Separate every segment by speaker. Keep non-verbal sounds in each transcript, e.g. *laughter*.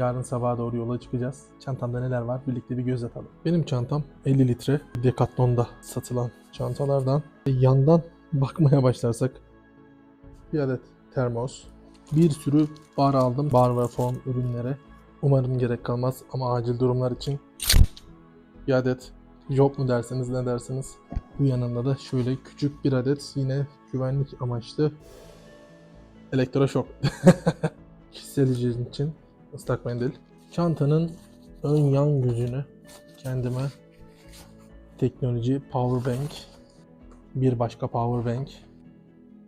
Speaker 1: Yarın sabaha doğru yola çıkacağız. Çantamda neler var birlikte bir göz atalım. Benim çantam 50 litre Decathlon'da satılan çantalardan. Yandan bakmaya başlarsak bir adet termos, bir sürü bar aldım. Bar ve fon ürünlere. Umarım gerek kalmaz ama acil durumlar için bir adet job mu derseniz ne dersiniz. Bu yanında da şöyle küçük bir adet yine güvenlik amaçlı elektroşok. *laughs* Kişisel için ıslak mendil. Çantanın ön yan yüzünü kendime teknoloji power bank bir başka power bank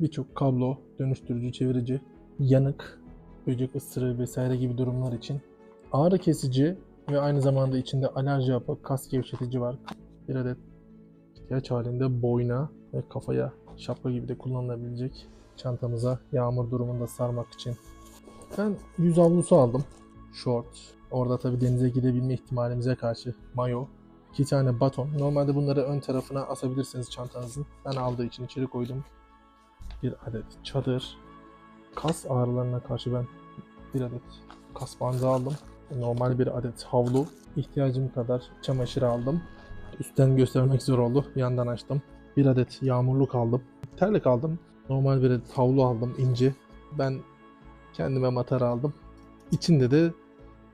Speaker 1: birçok kablo, dönüştürücü, çevirici, yanık, böcek ısırığı vesaire gibi durumlar için ağrı kesici ve aynı zamanda içinde alerji yapı, kas gevşetici var. Bir adet ihtiyaç halinde boyna ve kafaya şapka gibi de kullanılabilecek çantamıza yağmur durumunda sarmak için. Ben yüz havlusu aldım. Short. Orada tabi denize gidebilme ihtimalimize karşı mayo. iki tane baton. Normalde bunları ön tarafına asabilirsiniz çantanızın. Ben aldığı için içeri koydum. Bir adet çadır. Kas ağrılarına karşı ben bir adet kas bandı aldım. Normal bir adet havlu. İhtiyacım kadar çamaşır aldım. Üstten göstermek zor oldu. Yandan açtım. Bir adet yağmurluk aldım. Terlik aldım. Normal bir adet havlu aldım ince. Ben kendime matar aldım. İçinde de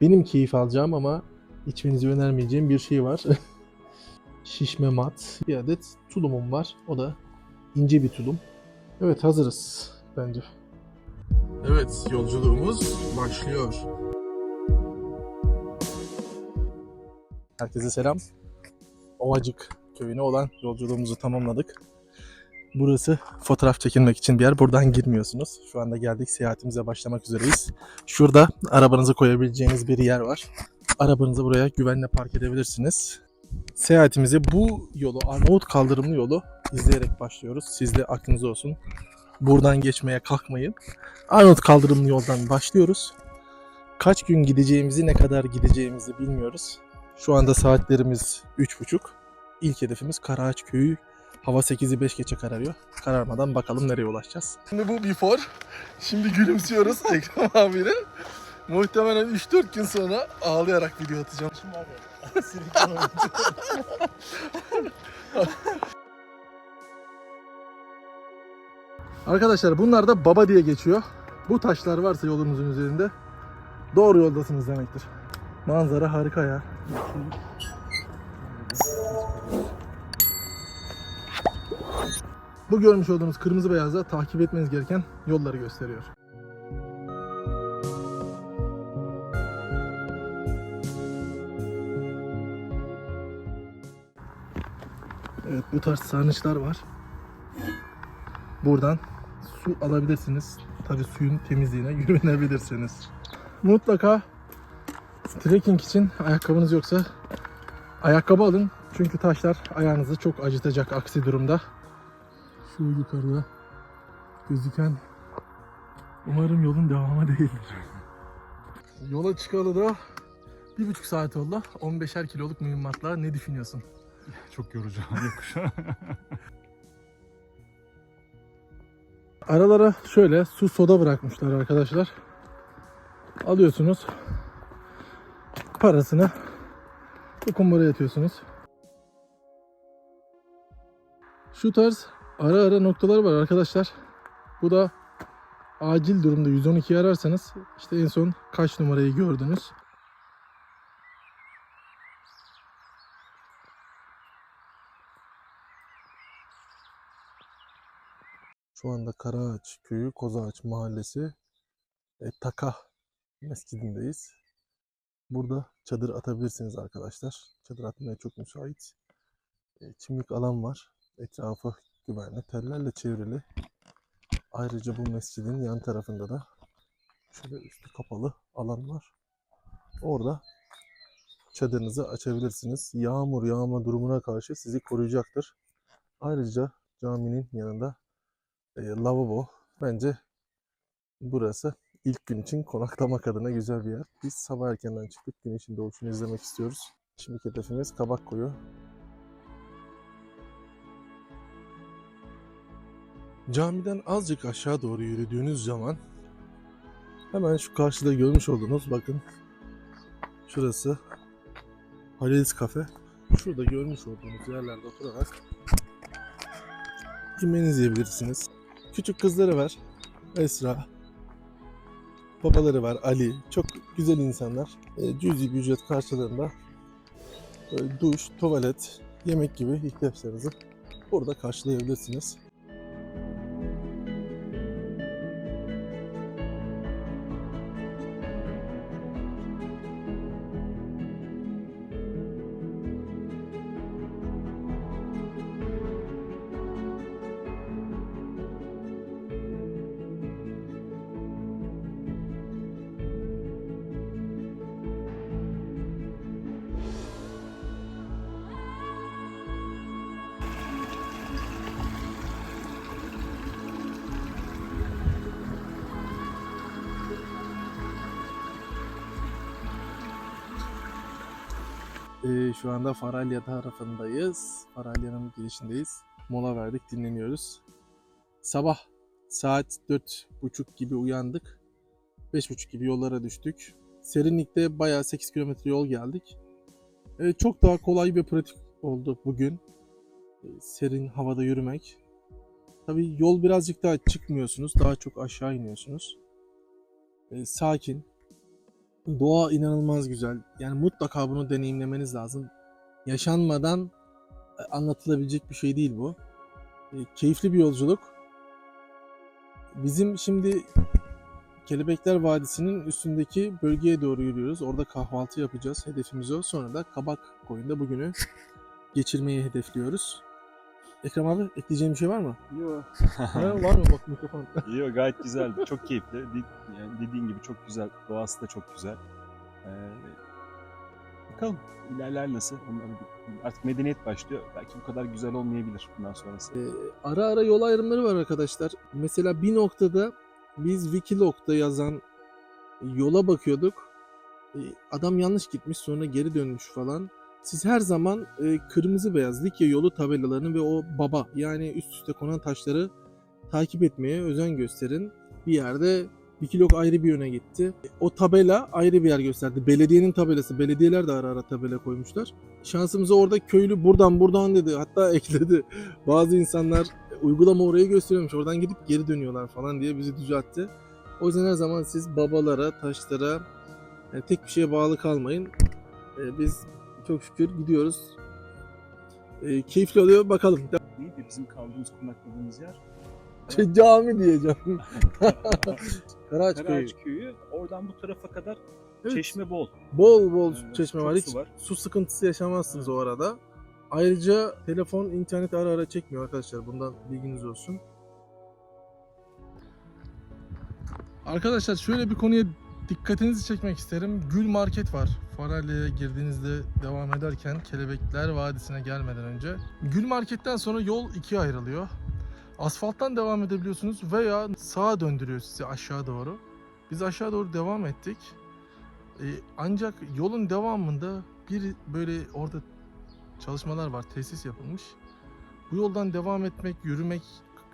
Speaker 1: benim keyif alacağım ama içmenizi önermeyeceğim bir şey var. *laughs* Şişme mat. Bir adet tulumum var. O da ince bir tulum. Evet hazırız bence. Evet yolculuğumuz başlıyor. Herkese selam. Ovacık köyüne olan yolculuğumuzu tamamladık. Burası fotoğraf çekilmek için bir yer. Buradan girmiyorsunuz. Şu anda geldik seyahatimize başlamak üzereyiz. Şurada arabanızı koyabileceğiniz bir yer var. Arabanızı buraya güvenle park edebilirsiniz. Seyahatimizi bu yolu, Arnavut kaldırımlı yolu izleyerek başlıyoruz. Siz de aklınızda olsun. Buradan geçmeye kalkmayın. Arnavut kaldırımlı yoldan başlıyoruz. Kaç gün gideceğimizi, ne kadar gideceğimizi bilmiyoruz. Şu anda saatlerimiz 3.30. İlk hedefimiz Karaağaç Köyü. Hava 8'i 5 geçe kararıyor. Kararmadan bakalım nereye ulaşacağız. Şimdi bu before. Şimdi gülümsüyoruz *laughs* Ekrem abiyle. Muhtemelen 3-4 gün sonra ağlayarak video atacağım. *laughs* Arkadaşlar bunlar da baba diye geçiyor. Bu taşlar varsa yolunuzun üzerinde doğru yoldasınız demektir. Manzara harika ya. Bu görmüş olduğunuz kırmızı beyazda takip etmeniz gereken yolları gösteriyor. Evet bu tarz sarnıçlar var. Buradan su alabilirsiniz. Tabi suyun temizliğine *laughs* güvenebilirsiniz. Mutlaka trekking için ayakkabınız yoksa ayakkabı alın. Çünkü taşlar ayağınızı çok acıtacak aksi durumda. Şu yukarıda gözüken umarım yolun devamı değildir. Yola çıkalı da bir buçuk saat oldu. 15'er kiloluk mühimmatla ne düşünüyorsun?
Speaker 2: Çok yorucu yokuş. *laughs*
Speaker 1: Aralara şöyle su soda bırakmışlar arkadaşlar. Alıyorsunuz. Parasını bu kumbara atıyorsunuz. Şu tarz ara ara noktalar var arkadaşlar. Bu da acil durumda 112 ararsanız işte en son kaç numarayı gördünüz. Şu anda Karaağaç Köyü, Kozağaç Mahallesi e, Taka Mescidindeyiz. Burada çadır atabilirsiniz arkadaşlar. Çadır atmaya çok müsait. E, çimlik alan var. Etrafı güvenli, tellerle çevrili. Ayrıca bu mescidin yan tarafında da şöyle üstü kapalı alan var. Orada çadırınızı açabilirsiniz. Yağmur yağma durumuna karşı sizi koruyacaktır. Ayrıca caminin yanında e, lavabo. Bence burası ilk gün için konaklamak adına güzel bir yer. Biz sabah erkenden çıktık. Güneşin doğuşunu izlemek istiyoruz. Şimdi hedefimiz Kabakkoyu. Camiden azıcık aşağı doğru yürüdüğünüz zaman hemen şu karşıda görmüş olduğunuz bakın Şurası Halil's Cafe. Şurada görmüş olduğunuz yerlerde oturarak yemeğinizi yiyebilirsiniz. Küçük kızları var. Esra. Babaları var. Ali. Çok güzel insanlar. E, cüzi bir ücret karşılığında duş, tuvalet, yemek gibi ihtiyaçlarınızı burada karşılayabilirsiniz. Ee, şu anda Faralya tarafındayız. Faralya'nın girişindeyiz. Mola verdik, dinleniyoruz. Sabah saat 4.30 gibi uyandık. 5.30 gibi yollara düştük. Serinlikte bayağı 8 kilometre yol geldik. Ee, çok daha kolay ve pratik oldu bugün. Ee, serin havada yürümek. Tabii yol birazcık daha çıkmıyorsunuz. Daha çok aşağı iniyorsunuz. Ee, sakin, Doğa inanılmaz güzel. Yani mutlaka bunu deneyimlemeniz lazım. Yaşanmadan e, anlatılabilecek bir şey değil bu. E, keyifli bir yolculuk. Bizim şimdi Kelebekler Vadisi'nin üstündeki bölgeye doğru yürüyoruz. Orada kahvaltı yapacağız. Hedefimiz o. Sonra da Kabak Koyun'da bugünü geçirmeyi hedefliyoruz. Ekrem abi ekleyeceğim bir şey var mı?
Speaker 2: Yok.
Speaker 1: Var mı bak mikrofon? *laughs*
Speaker 2: Yok gayet güzeldi. Çok keyifli. Yani dediğin gibi çok güzel. Doğası da çok güzel. Ee, bakalım ilerler nasıl? Onları artık medeniyet başlıyor. Belki bu kadar güzel olmayabilir bundan sonrası.
Speaker 1: Ee, ara ara yol ayrımları var arkadaşlar. Mesela bir noktada biz Wikilog'da yazan yola bakıyorduk. Ee, adam yanlış gitmiş sonra geri dönmüş falan. Siz her zaman e, kırmızı beyaz Likya yolu tabelalarını ve o baba yani üst üste konan taşları takip etmeye özen gösterin. Bir yerde Wikilog ayrı bir yöne gitti. O tabela ayrı bir yer gösterdi. Belediyenin tabelası. Belediyeler de ara ara tabela koymuşlar. Şansımıza orada köylü buradan buradan dedi. Hatta *laughs* ekledi. Bazı insanlar uygulama orayı gösteriyormuş. Oradan gidip geri dönüyorlar falan diye bizi düzeltti. O yüzden her zaman siz babalara, taşlara yani tek bir şeye bağlı kalmayın. Ee, biz çok şükür gidiyoruz. Ee, keyifli oluyor. Bakalım.
Speaker 2: Neydi bizim kaldığımız konakladığımız yer? *laughs*
Speaker 1: Şey, cami diyeceğim. *laughs* Karaağaç köyü.
Speaker 2: Karaağaç Köyü. Oradan bu tarafa kadar
Speaker 1: Evet.
Speaker 2: çeşme bol.
Speaker 1: Bol bol
Speaker 2: Evet,
Speaker 1: çeşme
Speaker 2: çok
Speaker 1: var. Hiç
Speaker 2: su var.
Speaker 1: su sıkıntısı yaşamazsınız o arada. Ayrıca telefon, internet ara ara çekmiyor arkadaşlar. Bundan bilginiz olsun. Arkadaşlar şöyle bir konuya dikkatinizi çekmek isterim. Gül Market var. Faralya'ya girdiğinizde devam ederken Kelebekler Vadisi'ne gelmeden önce. Gül Market'ten sonra yol ikiye ayrılıyor. Asfalttan devam edebiliyorsunuz veya sağa döndürüyor sizi aşağı doğru. Biz aşağı doğru devam ettik. Ee, ancak yolun devamında bir böyle orada çalışmalar var, tesis yapılmış. Bu yoldan devam etmek, yürümek,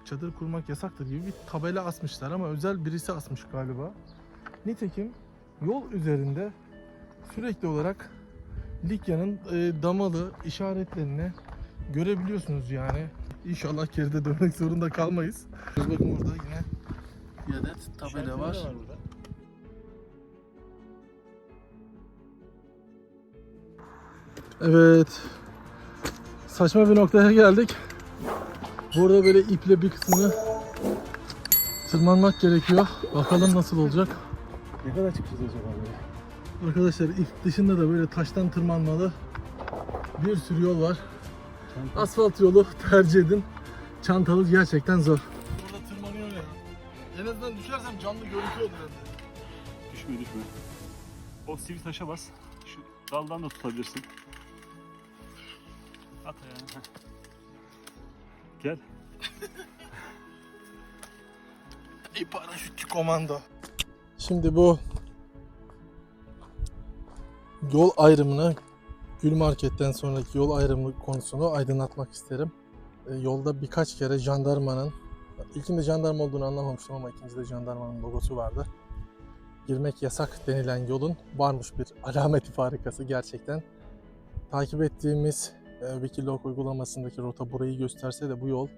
Speaker 1: çadır kurmak yasaktır gibi bir tabela asmışlar ama özel birisi asmış galiba. Nitekim yol üzerinde sürekli olarak Likya'nın e, damalı işaretlerini görebiliyorsunuz yani. İnşallah geride dönmek zorunda kalmayız. Bakın burada yine bir adet tabela var.
Speaker 2: burada.
Speaker 1: Evet. Saçma bir noktaya geldik. Burada böyle iple bir kısmını tırmanmak gerekiyor. Bakalım nasıl olacak.
Speaker 2: Ne kadar çıkacağız acaba böyle?
Speaker 1: Arkadaşlar dışında da böyle taştan tırmanmalı bir sürü yol var.
Speaker 2: Çanta.
Speaker 1: Asfalt yolu tercih edin. Çantalı gerçekten zor. Burada tırmanıyor ya. En azından düşersem canlı görüntü olur
Speaker 2: Düşme düşme. O sivri taşa bas. Şu daldan da tutabilirsin. At ayağını. Gel. *laughs*
Speaker 1: Ey paraşütçü komando. Şimdi bu yol ayrımını Gül Market'ten sonraki yol ayrımı konusunu aydınlatmak isterim. E, yolda birkaç kere jandarmanın ilkinde jandarma olduğunu anlamamıştım ama ikincide jandarmanın logosu vardı. girmek yasak denilen yolun varmış bir *laughs* alameti farikası gerçekten. Takip ettiğimiz e, Wikiloc uygulamasındaki rota burayı gösterse de bu yol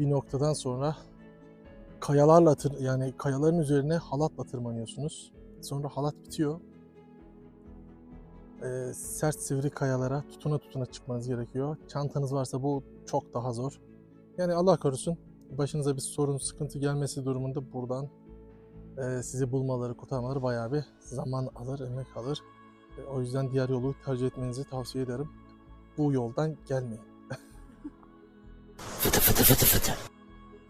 Speaker 1: bir noktadan sonra kayalarla tır, yani kayaların üzerine halatla tırmanıyorsunuz. Sonra halat bitiyor. Ee, sert sivri kayalara tutuna tutuna çıkmanız gerekiyor. Çantanız varsa bu çok daha zor. Yani Allah korusun başınıza bir sorun, sıkıntı gelmesi durumunda buradan e, sizi bulmaları, kurtarmaları bayağı bir zaman alır, emek alır. E, o yüzden diğer yolu tercih etmenizi tavsiye ederim. Bu yoldan gelmeyin.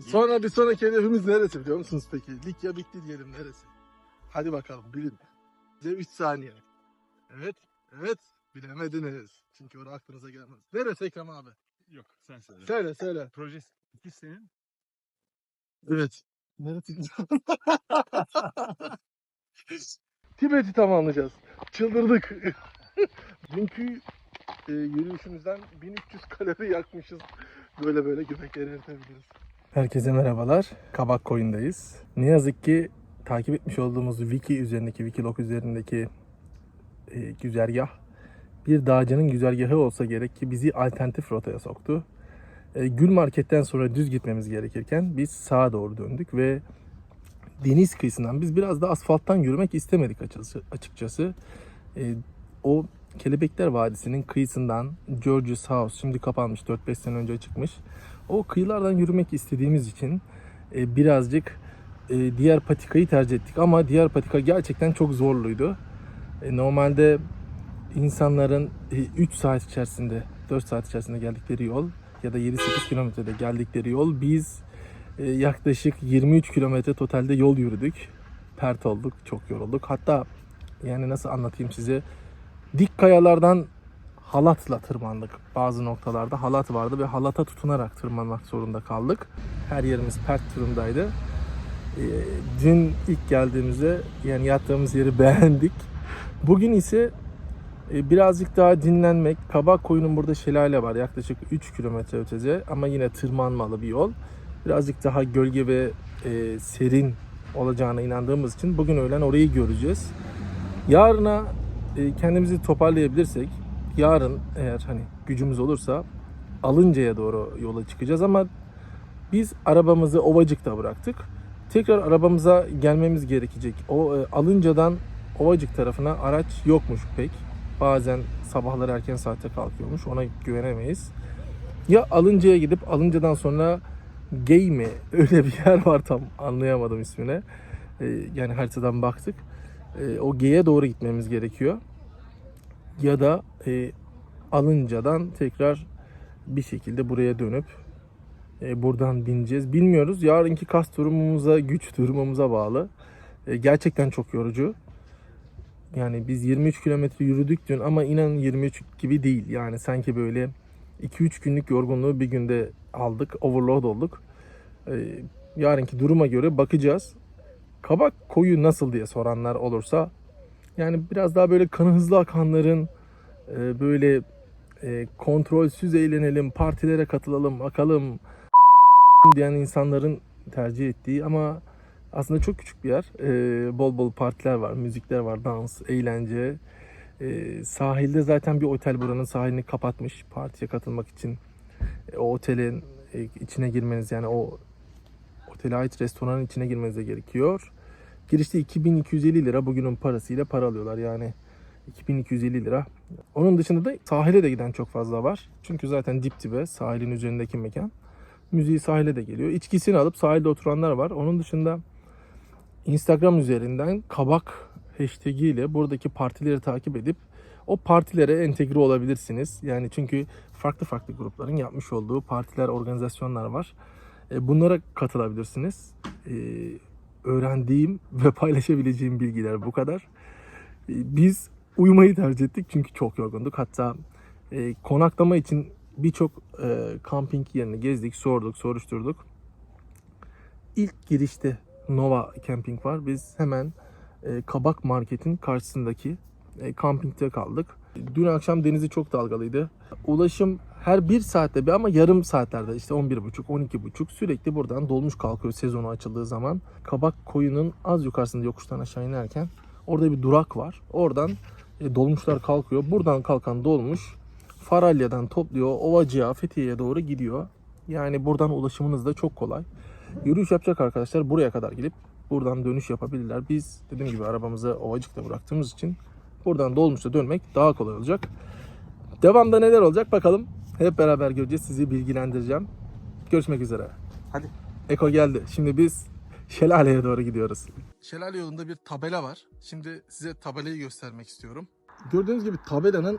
Speaker 1: Sonra bir sonraki hedefimiz neresi biliyor musunuz peki? Likya bitti diyelim neresi? Hadi bakalım bilin. Size 3 saniye. Evet, evet bilemediniz. Çünkü orada aklınıza gelmez. Neresi Ekrem abi?
Speaker 2: Yok sen söyle.
Speaker 1: Söyle söyle.
Speaker 2: Proje iki senin.
Speaker 1: Evet. Neresi? *laughs* Tibet'i tamamlayacağız. Çıldırdık. *laughs* Dünkü e, yürüyüşümüzden 1300 kalori yakmışız. Böyle böyle göbekleri eritebiliriz. Herkese merhabalar. Kabak Koyun'dayız. Ne yazık ki takip etmiş olduğumuz Wiki üzerindeki, Wikiloc üzerindeki e, güzergah bir dağcının güzergahı olsa gerek ki bizi alternatif rotaya soktu. E, Gül Market'ten sonra düz gitmemiz gerekirken biz sağa doğru döndük ve deniz kıyısından biz biraz da asfalttan yürümek istemedik açıkçası. E, o Kelebekler Vadisi'nin kıyısından George's House şimdi kapanmış 4-5 sene önce çıkmış. O kıyılardan yürümek istediğimiz için e, birazcık e, diğer patikayı tercih ettik ama diğer patika gerçekten çok zorluydu. E, normalde insanların 3 saat içerisinde 4 saat içerisinde geldikleri yol ya da 7-8 kilometrede geldikleri yol biz e, yaklaşık 23 kilometre totalde yol yürüdük. Pert olduk, çok yorulduk. Hatta yani nasıl anlatayım size dik kayalardan halatla tırmandık. Bazı noktalarda halat vardı ve halata tutunarak tırmanmak zorunda kaldık. Her yerimiz pert durumdaydı. Ee, dün ilk geldiğimizde yani yattığımız yeri *laughs* beğendik. Bugün ise e, birazcık daha dinlenmek. Kabak koyunun burada şelale var yaklaşık 3 kilometre ötede ama yine tırmanmalı bir yol. Birazcık daha gölge ve e, serin olacağına inandığımız için bugün öğlen orayı göreceğiz. Yarına kendimizi toparlayabilirsek yarın eğer hani gücümüz olursa Alınca'ya doğru yola çıkacağız ama biz arabamızı Ovacık'ta bıraktık. Tekrar arabamıza gelmemiz gerekecek. O e, Alınca'dan Ovacık tarafına araç yokmuş pek. Bazen sabahları erken saatte kalkıyormuş. Ona güvenemeyiz. Ya Alınca'ya gidip Alınca'dan sonra Gey mi? *laughs* Öyle bir yer var tam anlayamadım ismine. E, yani haritadan baktık. E, o G'ye doğru gitmemiz gerekiyor. Ya da e, Alınca'dan tekrar bir şekilde buraya dönüp e, buradan bineceğiz. Bilmiyoruz. Yarınki kas durumumuza, güç durumumuza bağlı. E, gerçekten çok yorucu. Yani biz 23 kilometre yürüdük dün ama inanın 23 gibi değil. Yani sanki böyle 2-3 günlük yorgunluğu bir günde aldık. Overload olduk. E, yarınki duruma göre bakacağız. Kabak koyu nasıl diye soranlar olursa yani biraz daha böyle kanı hızlı akanların e, böyle e, kontrolsüz eğlenelim, partilere katılalım, akalım *laughs* diyen insanların tercih ettiği ama aslında çok küçük bir yer. E, bol bol partiler var, müzikler var, dans, eğlence. E, sahilde zaten bir otel buranın sahilini kapatmış partiye katılmak için. E, o otelin e, içine girmeniz yani o otele ait restoranın içine girmenize gerekiyor. Girişte 2250 lira bugünün parasıyla para alıyorlar yani 2250 lira. Onun dışında da sahile de giden çok fazla var. Çünkü zaten dip dibe sahilin üzerindeki mekan. Müziği sahile de geliyor. İçkisini alıp sahilde oturanlar var. Onun dışında Instagram üzerinden kabak hashtag ile buradaki partileri takip edip o partilere entegre olabilirsiniz. Yani çünkü farklı farklı grupların yapmış olduğu partiler, organizasyonlar var. E, Bunlara katılabilirsiniz. E, Öğrendiğim ve paylaşabileceğim bilgiler bu kadar. E, Biz uyumayı tercih ettik çünkü çok yorgunduk. Hatta konaklama için birçok kamping yerini gezdik, sorduk, soruşturduk. İlk girişte Nova Camping var. Biz hemen Kabak Market'in karşısındaki kampingde kaldık. Dün akşam denizi çok dalgalıydı. Ulaşım her bir saatte bir ama yarım saatlerde işte 11.30 12.30 sürekli buradan dolmuş kalkıyor sezonu açıldığı zaman. Kabak koyunun az yukarısında yokuştan aşağı inerken orada bir durak var. Oradan e, dolmuşlar kalkıyor. Buradan kalkan dolmuş Faralya'dan topluyor Ovacı'ya Fethiye'ye doğru gidiyor. Yani buradan ulaşımınız da çok kolay. Yürüyüş yapacak arkadaşlar buraya kadar gelip buradan dönüş yapabilirler. Biz dediğim gibi arabamızı Ovacık'ta bıraktığımız için buradan dolmuşta dönmek daha kolay olacak. Devamda neler olacak bakalım. Hep beraber göreceğiz. Sizi bilgilendireceğim. Görüşmek üzere.
Speaker 2: Hadi.
Speaker 1: Eko geldi. Şimdi biz şelaleye doğru gidiyoruz. Şelale yolunda bir tabela var. Şimdi size tabelayı göstermek istiyorum. Gördüğünüz gibi tabelanın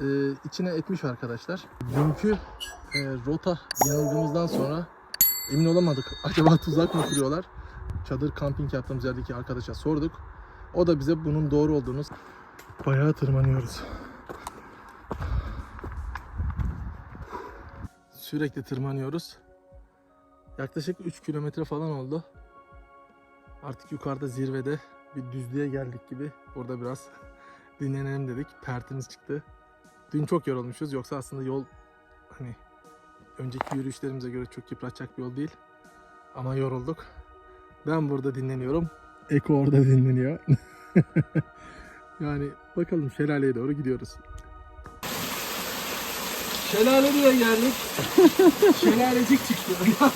Speaker 1: e, içine etmiş arkadaşlar. Dünkü e, rota yanıldığımızdan sonra emin olamadık. *laughs* Acaba tuzak mı kuruyorlar? Çadır kamping yaptığımız yerdeki arkadaşa sorduk. O da bize bunun doğru olduğunu bayağı tırmanıyoruz. Sürekli tırmanıyoruz. Yaklaşık 3 kilometre falan oldu. Artık yukarıda zirvede bir düzlüğe geldik gibi. Burada biraz *laughs* dinlenelim dedik. Pertimiz çıktı. Dün çok yorulmuşuz. Yoksa aslında yol hani önceki yürüyüşlerimize göre çok yıpratacak bir yol değil. Ama yorulduk. Ben burada dinleniyorum. Eko orada dinleniyor. *laughs* yani bakalım şelaleye doğru gidiyoruz. Şelale diye geldik. *laughs* Şelalecik çıktı. *laughs*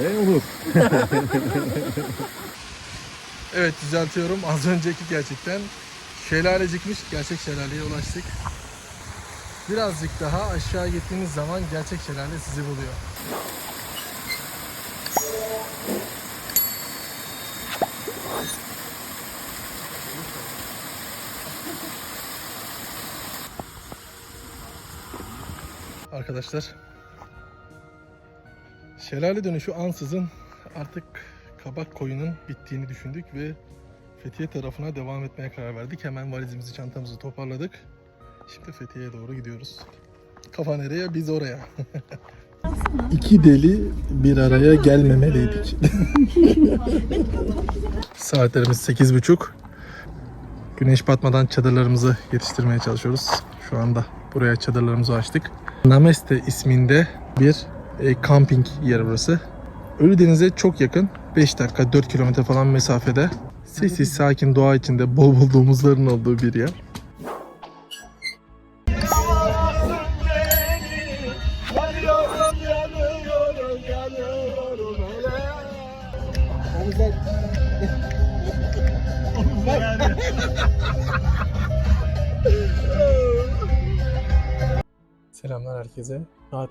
Speaker 2: Ne olur?
Speaker 1: Evet düzeltiyorum. Az önceki gerçekten şelalecikmiş. Gerçek şelaleye ulaştık. Birazcık daha aşağı gittiğiniz zaman gerçek şelale sizi buluyor. Arkadaşlar Şelale dönüşü ansızın artık kabak koyunun bittiğini düşündük ve Fethiye tarafına devam etmeye karar verdik. Hemen valizimizi, çantamızı toparladık. Şimdi Fethiye'ye doğru gidiyoruz. Kafa nereye? Biz oraya. *laughs* İki deli bir araya gelmemeliydik. *laughs* Saatlerimiz sekiz buçuk. Güneş batmadan çadırlarımızı yetiştirmeye çalışıyoruz. Şu anda buraya çadırlarımızı açtık. Nameste isminde bir e, kamping yer burası. Ölüdeniz'e çok yakın. 5 dakika 4 kilometre falan mesafede. Sessiz sakin doğa içinde bol bol domuzların olduğu bir yer.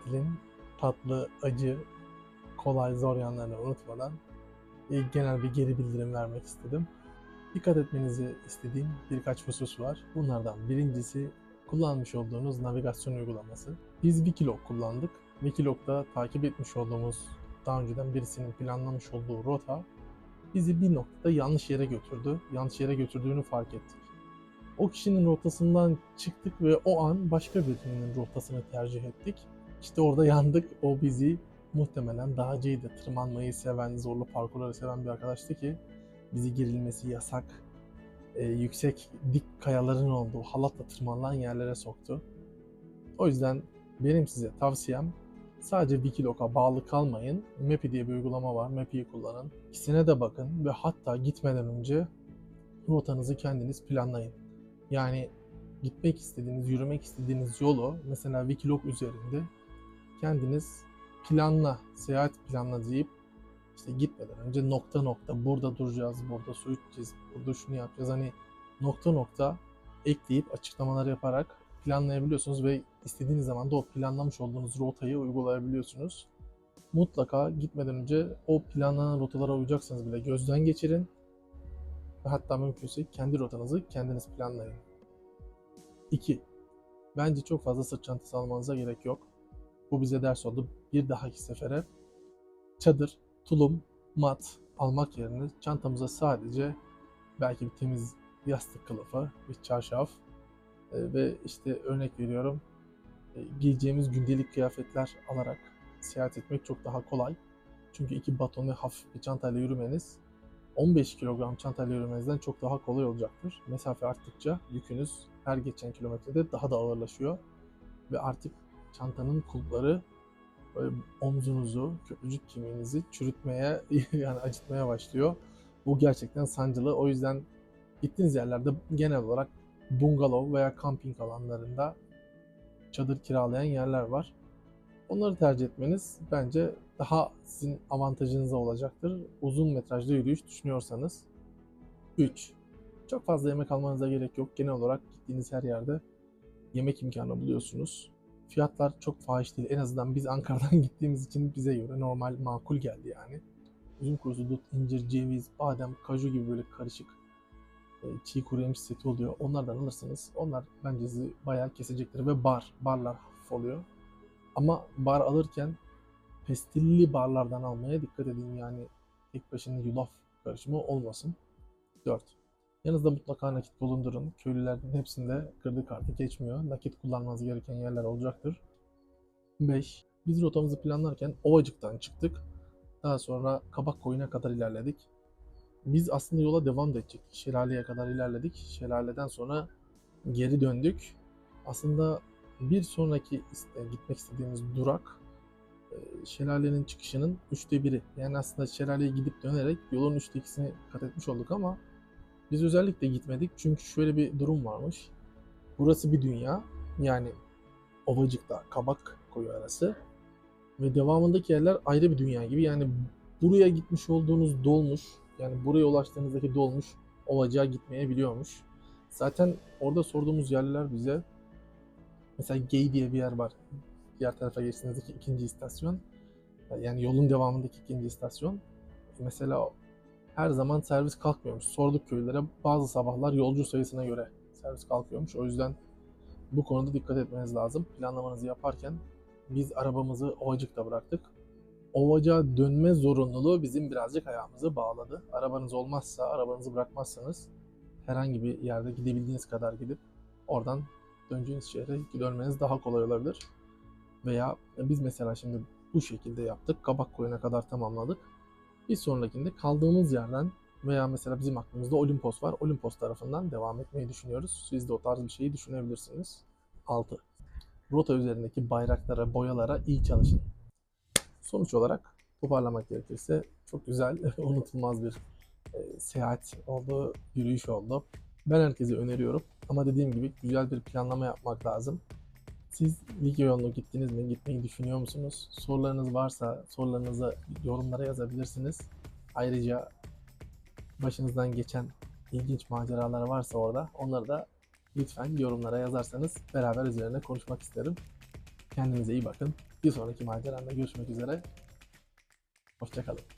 Speaker 1: Tatilin tatlı, acı, kolay, zor yanlarını unutmadan genel bir geri bildirim vermek istedim. Dikkat etmenizi istediğim birkaç husus var. Bunlardan birincisi kullanmış olduğunuz navigasyon uygulaması. Biz Wikilog kullandık. Wikilog'da takip etmiş olduğumuz daha önceden birisinin planlamış olduğu rota bizi bir noktada yanlış yere götürdü. Yanlış yere götürdüğünü fark ettik. O kişinin rotasından çıktık ve o an başka birinin rotasını tercih ettik. İşte orada yandık. O bizi muhtemelen dağcıydı. Tırmanmayı seven, zorlu parkurları seven bir arkadaştı ki bizi girilmesi yasak, e, yüksek dik kayaların olduğu halatla tırmanılan yerlere soktu. O yüzden benim size tavsiyem sadece Wikilog'a bağlı kalmayın. Mapi diye bir uygulama var. Mapi'yi kullanın. İkisine de bakın ve hatta gitmeden önce rotanızı kendiniz planlayın. Yani gitmek istediğiniz, yürümek istediğiniz yolu mesela Wikilog üzerinde kendiniz planla, seyahat planla deyip işte gitmeden önce nokta nokta burada duracağız, burada su içeceğiz, burada şunu yapacağız. Hani nokta nokta ekleyip açıklamalar yaparak planlayabiliyorsunuz ve istediğiniz zaman da o planlamış olduğunuz rotayı uygulayabiliyorsunuz. Mutlaka gitmeden önce o planlanan rotalara uyacaksanız bile gözden geçirin. Ve hatta mümkünse kendi rotanızı kendiniz planlayın. 2. Bence çok fazla sırt çantası almanıza gerek yok. Bu bize ders oldu. Bir dahaki sefere çadır, tulum, mat almak yerine çantamıza sadece belki bir temiz yastık kılıfı, bir çarşaf e, ve işte örnek veriyorum e, giyeceğimiz gündelik kıyafetler alarak seyahat etmek çok daha kolay. Çünkü iki baton hafif bir çantayla yürümeniz 15 kilogram çantayla yürümenizden çok daha kolay olacaktır. Mesafe arttıkça yükünüz her geçen kilometrede daha da ağırlaşıyor. Ve artık çantanın kulpları böyle omzunuzu, köprücük kemiğinizi çürütmeye *laughs* yani acıtmaya başlıyor. Bu gerçekten sancılı. O yüzden gittiğiniz yerlerde genel olarak bungalov veya kamping alanlarında çadır kiralayan yerler var. Onları tercih etmeniz bence daha sizin avantajınıza olacaktır. Uzun metrajlı yürüyüş düşünüyorsanız. 3. Çok fazla yemek almanıza gerek yok. Genel olarak gittiğiniz her yerde yemek imkanı buluyorsunuz. Fiyatlar çok fahiş değil. En azından biz Ankara'dan *laughs* gittiğimiz için bize göre normal makul geldi yani. Üzüm kurusu, dut, incir, ceviz, badem, kaju gibi böyle karışık e, çiğ kuru yemiş seti oluyor. Onlardan alırsınız. Onlar bence sizi bayağı kesecektir ve bar, barlar hafif oluyor. Ama bar alırken pestilli barlardan almaya dikkat edin yani tek başına yulaf karışımı olmasın. 4. Yanınızda mutlaka nakit bulundurun. Köylülerin hepsinde kredi kartı geçmiyor. Nakit kullanmanız gereken yerler olacaktır. 5. Biz rotamızı planlarken Ovacık'tan çıktık. Daha sonra Kabak Koyun'a kadar ilerledik. Biz aslında yola devam da edecektik. Şelaleye kadar ilerledik. Şelaleden sonra geri döndük. Aslında bir sonraki gitmek istediğimiz durak e, şelalenin çıkışının üçte biri. Yani aslında şelaleye gidip dönerek yolun üçte ikisini kat etmiş olduk ama biz özellikle gitmedik çünkü şöyle bir durum varmış. Burası bir dünya. Yani Ovacık'ta Kabak koyu arası. Ve devamındaki yerler ayrı bir dünya gibi. Yani buraya gitmiş olduğunuz dolmuş, yani buraya ulaştığınızdaki dolmuş Ovacık'a gitmeyebiliyormuş. Zaten orada sorduğumuz yerler bize mesela Gey diye bir yer var. Diğer tarafa geçtiğinizdeki ikinci istasyon. Yani yolun devamındaki ikinci istasyon. Mesela her zaman servis kalkmıyormuş. Sorduk köylülere bazı sabahlar yolcu sayısına göre servis kalkıyormuş. O yüzden bu konuda dikkat etmeniz lazım. Planlamanızı yaparken biz arabamızı Ovacık'ta bıraktık. Ovacığa dönme zorunluluğu bizim birazcık ayağımızı bağladı. Arabanız olmazsa, arabanızı bırakmazsanız herhangi bir yerde gidebildiğiniz kadar gidip oradan döneceğiniz şehre dönmeniz daha kolay olabilir. Veya biz mesela şimdi bu şekilde yaptık. Kabak koyuna kadar tamamladık. Bir sonrakinde kaldığımız yerden veya mesela bizim aklımızda Olimpos var. Olimpos tarafından devam etmeyi düşünüyoruz. Siz de o tarz bir şeyi düşünebilirsiniz. 6. Rota üzerindeki bayraklara, boyalara iyi çalışın. Sonuç olarak toparlamak gerekirse çok güzel, *laughs* unutulmaz bir e, seyahat oldu, yürüyüş oldu. Ben herkese öneriyorum. Ama dediğim gibi güzel bir planlama yapmak lazım. Siz Likya yolunu gittiniz mi? Gitmeyi düşünüyor musunuz? Sorularınız varsa sorularınızı yorumlara yazabilirsiniz. Ayrıca başınızdan geçen ilginç maceralar varsa orada onları da lütfen yorumlara yazarsanız beraber üzerine konuşmak isterim. Kendinize iyi bakın. Bir sonraki maceranda görüşmek üzere. Hoşçakalın.